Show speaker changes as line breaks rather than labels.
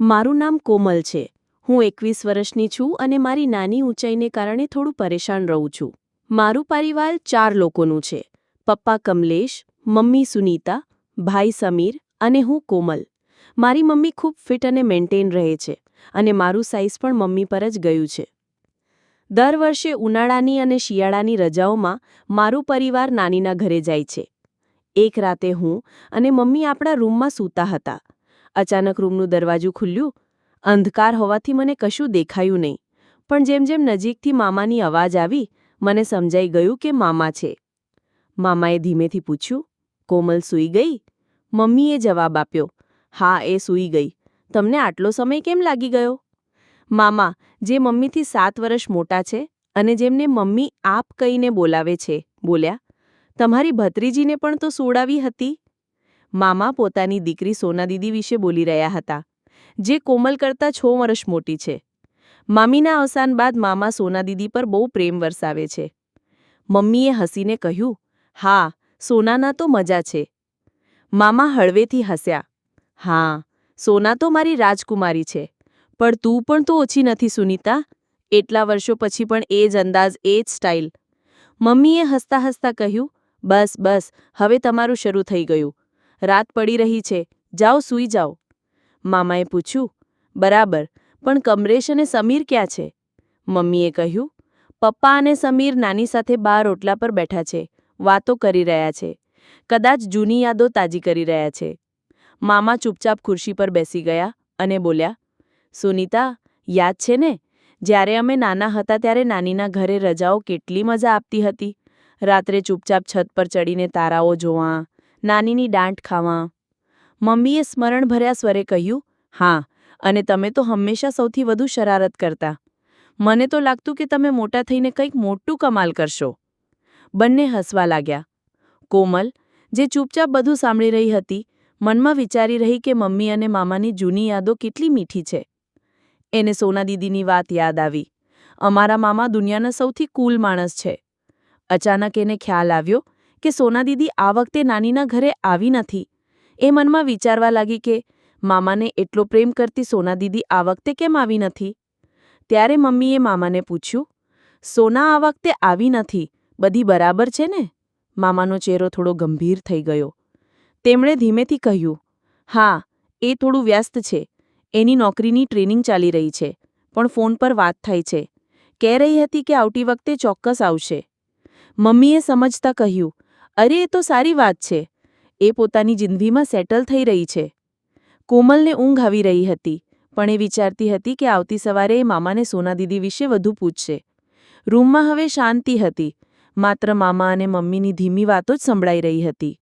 મારું નામ કોમલ છે. હું એકવીસ વર્ષની છું અને મારી નાની ઊંચાઈને કારણે થોડું પરેશાન રહું છું. મારું પરિવાર ચાર લોકોનું છે. પપ્પા કમલેશ, મમ્મી સુનીતા, ભાઈ સમીર અને હું કોમલ. મારી મમ્મી ખૂબ ફિટ અને મેન્ટેન રહે છે અને મારું સાઇઝ પણ મમ્મી પર જ ગયું છે. દર વર્ષે ઉનાળાની અને શિયાળાની રજાઓમાં મારું પરિવાર નાનીના ઘરે જાય છે. એક રાતે હું અને મમ્મી આપણા રૂમમાં સૂતા હતા. અચાનક રૂમનું દરવાજું ખુલ્યું, અંધકાર હોવાથી મને કશું દેખાયું નહીં. પણ જેમ જેમ નજીકથી મામાની અવાજ આવી, મને સમજાઈ ગયું કે મામા છે. મામાએ ધીમેથી પૂછ્યું, કોમલ સૂઈ ગઈ? મમ્મીએ જવાબ આપ્યો, હા, એ સૂઈ ગઈ. તમને આટલો સમય કેમ લાગી ગયો? મામા, જે મમ્મીથી સાત વર્ષ મોટા છે અને જેમને મમ્મી આપ કહીને બોલાવે છે, બોલ્યા, તમારી ભત્રીજીને પણ તો સોડાવી હતી? મામા પોતાની દીકરી સોના દીદી વિશે બોલી રહ્યા હતા, જે કોમલ કરતાં છ વર્ષ મોટી છે. મામીના અવસાન બાદ મામા સોના દીદી પર બહુ પ્રેમ વરસાવે છે. મમ્મીએ હસીને કહ્યું, હા, સોનાના તો મજા છે. મામા હળવેથી હસ્યા, હા, સોના તો મારી રાજકુમારી છે, પણ તું પણ તો ઓછી નથી સુનીતા, એટલા વર્ષો પછી પણ એ જ અંદાજ, એ જ સ્ટાઇલ. મમ્મીએ હસતા હસતા કહ્યું, બસ બસ, હવે તમારું શરૂ થઈ ગયું રાત પડી રહી છે. જાઓ, સૂઈ જાઓ. મામાએ પૂછ્યું, બરાબર, પણ કમરેશ અને સમીર ક્યાં છે? મમ્મીએ કહ્યું, પપ્પા અને સમીર નાની સાથે બાર ઓટલા પર બેઠા છે, વાતો કરી રહ્યા છે. કદાચ જૂની યાદો તાજી કરી રહ્યા છે. મામા ચૂપચાપ ખુરશી પર બેસી ગયા અને બોલ્યા, સુનીતા, યાદ છે ને? જ્યારે અમે નાના હતા ત્યારે નાનીના ઘરે રજાઓ કેટલી મજા આપતી હતી. રાત્રે ચૂપચાપ છત પર ચડીને તારાઓ જોવા નાનીની દાંટ ખાવા. મમ્મીએ સ્મરણભર્યા સ્વરે કહ્યું, હા, અને તમે તો હંમેશા સૌથી વધુ શરારત કરતા. મને તો લાગતું કે તમે મોટા થઈને કંઈક મોટું કમાલ કરશો. બંને હસવા લાગ્યા. કોમલ, જે ચૂપચાપ બધું સાંભળી રહી હતી, મનમાં વિચારી રહી કે મમ્મી અને મામાની જૂની યાદો કેટલી મીઠી છે. એને સોના દીદીની વાત યાદ આવી. અમારા મામા દુનિયાના સૌથી કૂલ માણસ છે. અચાનક એને ખ્યાલ આવ્યો કે સોના દીદી આ વખતે નાનીના ઘરે આવી નથી. એ મનમાં વિચારવા લાગી કે, મામાને એટલો પ્રેમ કરતી સોના દીદી આ વખતે કેમ આવી નથી? ત્યારે મમ્મીએ મામાને પૂછ્યું, સોના આ વખતે આવી નથી. બધી બરાબર છે ને? મામાનો ચહેરો થોડો ગંભીર થઈ ગયો. તેમણે ધીમેથી કહ્યું, હા, એ થોડું વ્યસ્ત છે. એની નોકરીની ટ્રેનિંગ ચાલી રહી છે. પણ ફોન પર વાત થાય છે. કહે રહી હતી કે આવતી વખતે ચોક્કસ આવશે. મમ્મીએ સમજતા કહ્યું અરે, એ તો સારી વાત છે. એ પોતાની જિંદગીમાં સેટલ થઈ રહી છે. કોમલને ઊંઘ આવી રહી હતી, પણ એ વિચારતી હતી કે આવતી સવારે એ મામાને સોના દીદી વિશે વધુ પૂછશે. રૂમમાં હવે શાંતિ હતી, માત્ર મામા અને મમ્મીની ધીમી વાતો જ સંભળાઈ રહી હતી.